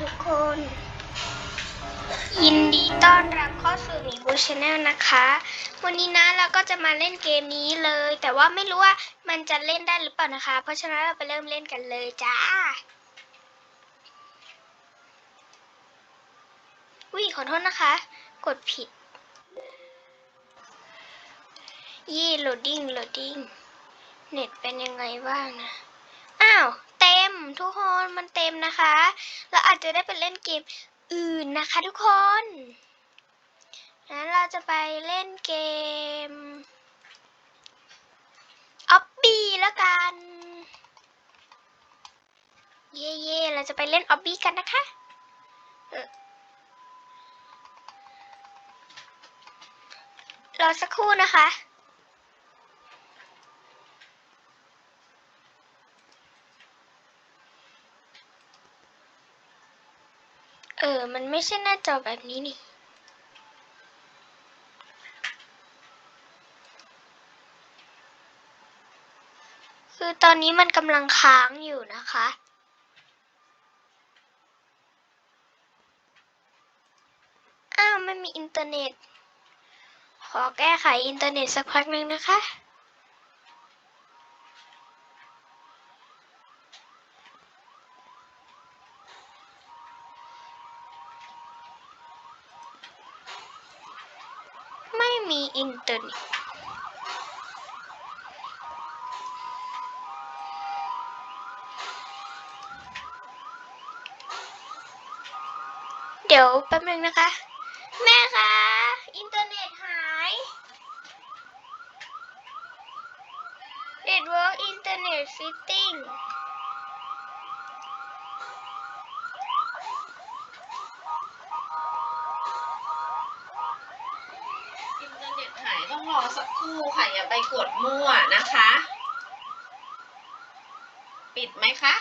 ทุกคน ยินดีต้อนรับเข้าสู่หมีบูชาแนลนะคะ วันนี้นะเราก็จะมาเล่นเกมนี้เลย แต่ว่าไม่รู้ว่ามันจะเล่นได้หรือเปล่านะคะ เพราะฉะนั้นเราไปเริ่มเล่นกันเลยจ้าวิขอโทษนะคะ กดผิด ยี่โหลดดิ้งโหลดดิ้งเน็ตเป็นยังไงบ้างนะ อ้าว ต็ม ทุกคนมันเต็มนะคะ เราอาจจะได้ไปเล่นเกมอื่นนะคะ ทุกคนงั้นเราจะไปเล่นเกมออบบี้แล้วกัน เย่เย่เราจะไปเล่นออบบี้กันนะคะรอสักครู่นะคะ เออ มันไม่ใช่หน้าจอแบบนี้นี่ คือตอนนี้มันกำลังค้างอยู่นะคะ อ้าว ไม่มีอินเทอร์เน็ต ขอแก้ไขอินเทอร์เน็ตสักพักหนึ่งนะคะ ไม่มีอินเทอร์เน็ตเดี๋ยวแป๊บนึงนะคะ แม่คะ อินเทอร์เน็ตหายเน็ตเวิร์กอินเทอร์เน็ตฟิตติ้ง อินเทอร์เน็ต หายต้องรอสักครู่ค่ะ อย่าไปกดมั่วนะคะ ปิดไหมคะ